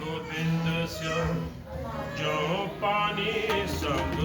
ਗੋਬਿੰਦ ਸਿਉ ਜੋ ਪਾਣੀ ਸਭ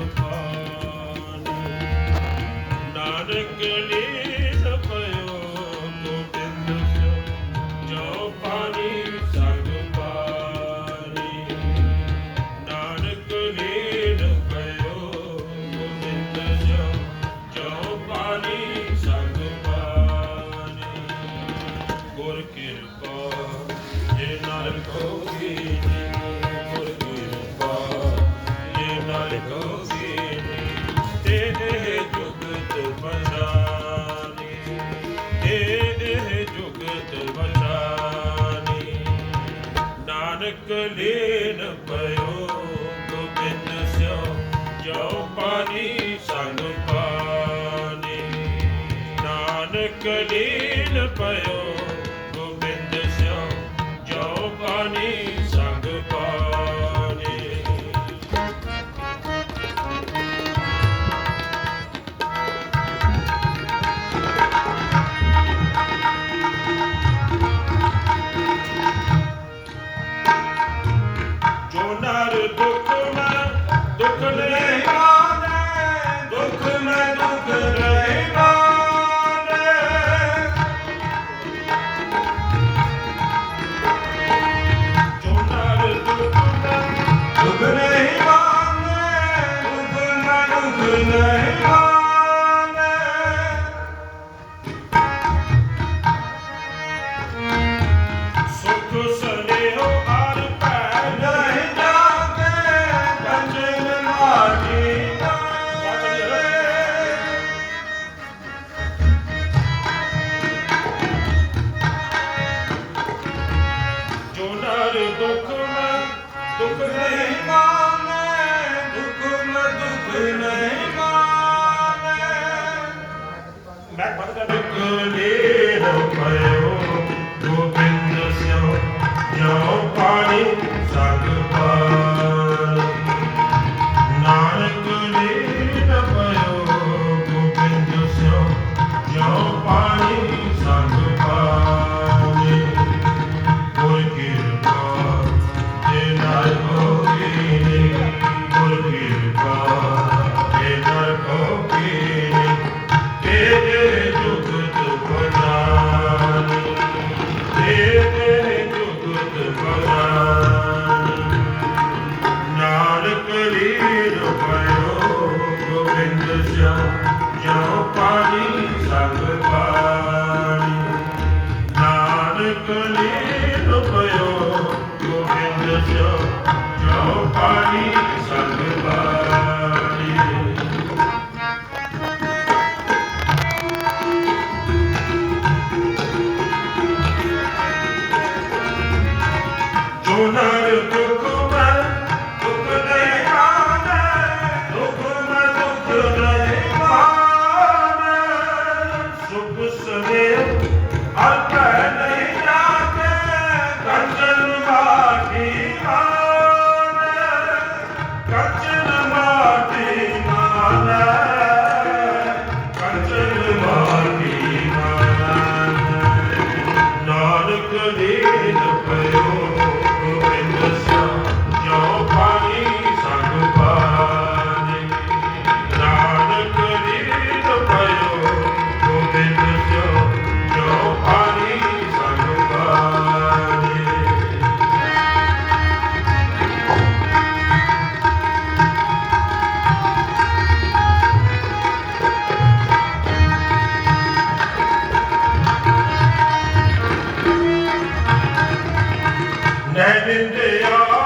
ਨਿਕਲੇ ਦੁੱਖ ਨਹੀਂ ਮਾਨੇ ਦੁੱਖ ਨ ਦੁੱਖ ਨਹੀਂ ਮਾਨੇ ਮੈਂ ਬਦ ਕਰ ਦੁੱਖ ਦੇ ਪਇਓ ਗੋਬਿੰਦ ਸਿਓ ਜੋ ਪਾਣੀ ਸਾਗ ਸਿਆ ਜਿਉ ਪਾਣੀ ਸੰਗ ਪਾਣੀ। ਨਾਨਕ ਨੇ ਰੁਪਇਓ ਗੋਬਿੰਦ ਸਿਆ ਜਿਉ ਪਾਣੀ ਸੰਗ ਪਾਣੀ। ਜੋ ਨਰ ਕੋ Santa And bin